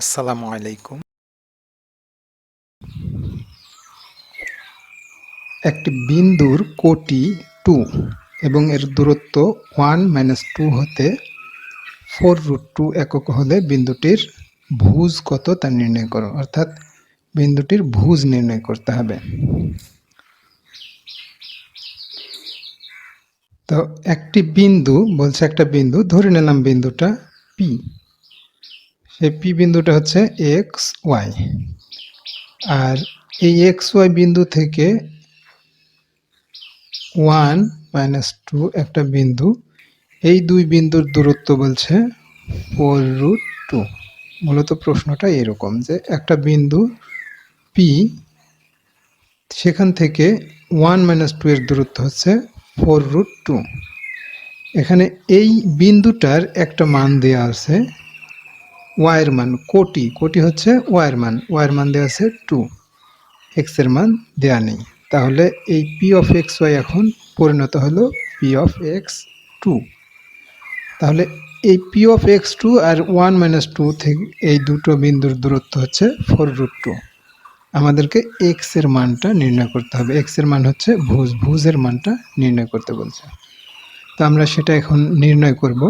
আসসালামু আলাইকুম। একটি বিন্দুর কোটি টু এবং এর দূরত্ব ওয়ান মাইনাস টু হতে ফোর রুট টু একক হলে বিন্দুটির ভুজ কত তা নির্ণয় করো, অর্থাৎ বিন্দুটির ভুজ নির্ণয় করতে হবে। তো একটি বিন্দু বলছে একটা বিন্দু, ধরে নিলাম বিন্দুটা পি সেই পি বিন্দুটা হচ্ছে এক্স ওয়াই। আর এই এক্স ওয়াই বিন্দু থেকে ওয়ান মাইনাস টু একটা বিন্দু, এই দুই বিন্দুর দূরত্ব বলছে ফোর রুট টু। মূলত প্রশ্নটা এরকম যে একটা বিন্দু পি সেখান থেকে ওয়ান মাইনাস টু এর দূরত্ব হচ্ছে ফোর রুট টু। এখানে এই বিন্দুটার একটা মান দেওয়া আছে ওয়াইয়ের মান কোটি। কোটি হচ্ছে ওয়াইয়ের মান ওয়াইয়ের মান দেওয়া আছে টু এক্সের মান দেওয়া নেই। তাহলে এই পি অফ এক্স ওয়াই এখন পরিণত হলো পি অফ এক্স টু তাহলে এই পি অফ এক্স টু আর ওয়ান মাইনাস টু থেকে এই দুটো বিন্দুর দূরত্ব হচ্ছে ফোর রুট টু আমাদেরকে এক্সের মানটা নির্ণয় করতে হবে। এক্সের মান হচ্ছে ভুজ। ভুজের মানটা নির্ণয় করতে বলছে। তো আমরা সেটা এখন নির্ণয় করব।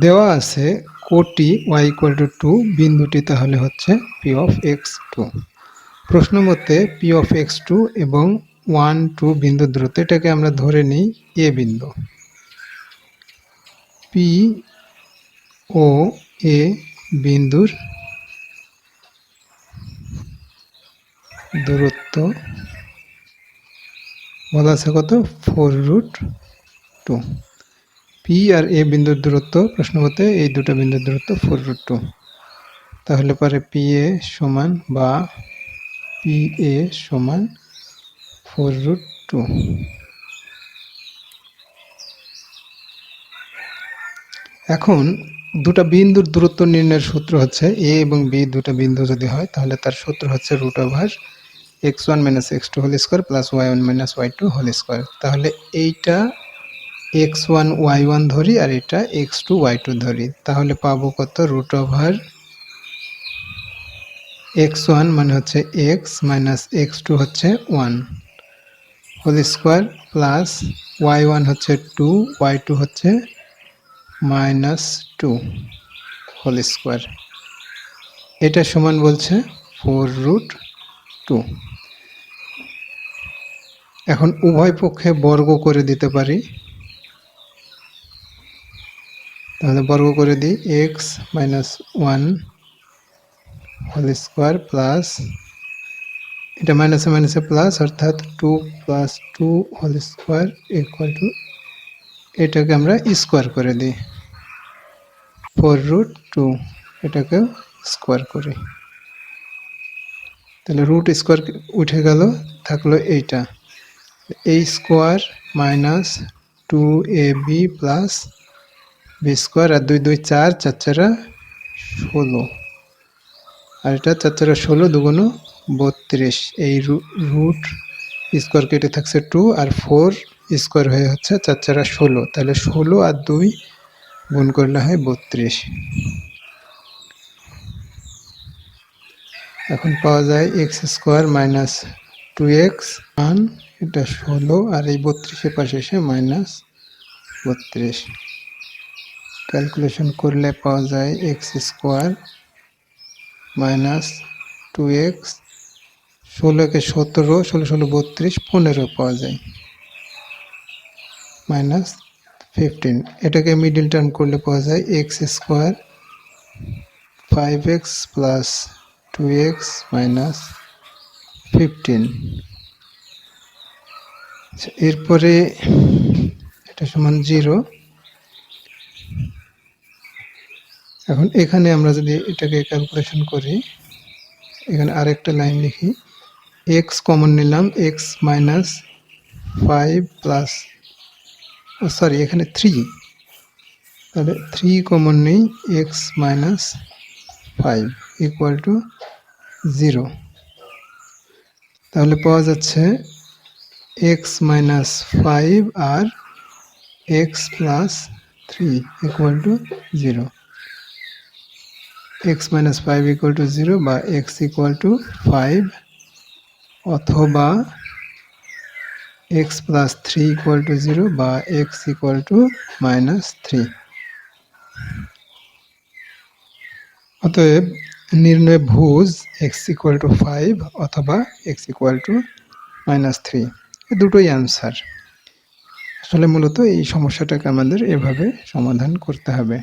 দেওয়া আছে কোটি ওয়াই ইকুয়াল টু টু বিন্দুটি তাহলে হচ্ছে পি অফ এক্স টু প্রশ্ন মতে পি অফ এক্স টু এবং ওয়ান টু বিন্দু দূরত্ব, এটাকে আমরা ধরে নিই এ বিন্দু। পি ও এ বিন্দুর দূরত্ব বলা আছে কত? ফোর রুট টু পি আর এ বিন্দুর দূরত্ব, প্রশ্ন মতে এই দুটো বিন্দুর দূরত্ব ফোর রুট টু তাহলে পরে পি এ সমান বা পি এ সমান ফোর রুট টু এখন দুটা বিন্দুর দূরত্ব নির্ণয়ের সূত্র হচ্ছে এ এবং বি দুটা বিন্দু যদি হয়, তাহলে তার সূত্র হচ্ছে root over X one minus X two whole square plus Y one minus Y two whole square তাহলে এইটা এক্স ওয়ান ওয়াই ওয়ান ধরি আর এটা এক্স টু ওয়াই টু ধরি। তাহলে পাবো কত? রুট ওভার এক্স ওয়ান মানে হচ্ছে এক্স মাইনাস এক্স টু হচ্ছে one. Whole square plus Y one হচ্ছে টু, ওয়াই টু হচ্ছে মাইনাস টু, হোল স্কোয়ার। এটা সমান বলছে ফোর রুট টু। এখন উভয় পক্ষে বর্গ করে দিতে পারি। তাহলে বর্গ করে দিই X minus one whole square plus এটা মাইনাসে মাইনাসে প্লাস অর্থাৎ two plus two whole square equal to এটাকে আমরা স্কোয়ার করে দিই। ফোর রুট টু এটাকে স্কোয়ার করি। তাহলে রুট স্কোয়ার উঠে গেল, থাকল এইটা। এই square minus two A B plus B square আর দুই দুই চার চার চারা ষোলো। আর এটা চার চারা ষোলো দুগুণ বত্রিশ। এই রুট স্কোয়ার কেটে থাকছে টু আর ফোর স্কোয়ার হয়ে হচ্ছে চার চারা ষোলো। তাহলে ষোলো আর দুই গুণ করলে হয় বত্রিশ। এখন পাওয়া যায় X square minus two X, one, এটা ষোলো, আর এই বত্রিশের পাশে এসে মাইনাস বত্রিশ। ক্যালকুলেশন করলে পাওয়া যায় X square minus two X ষোলোকে সতেরো, ষোলো ষোলো, বত্রিশ, পনেরো পাওয়া যায়। মাইনাস ফিফটিন এটাকে মিডিল টার্ম করলে পাওয়া যায় X square five X plus two X minus fifteen এরপরে এটা সমান জিরো এখন এখানে আমরা যদি এটাকে ক্যালকুলেশন করি, এখানে আরেকটা লাইন লিখি এক্স কমন নিলাম X minus five plus sorry এখানে থ্রি তাহলে থ্রি কমন নেই X minus five equal to zero তাহলে পাওয়া যাচ্ছে x minus five R X plus three equal to zero X minus five equal to zero বা x equal to five অথবা X plus three equal to zero বা X equal to minus three অতএব নির্ণয় ভুজ x equal to five অথবা X equal to minus three দুটোই answer আসলে মূলত এই সমস্যাটাকে আমাদের এভাবে সমাধান করতে হবে।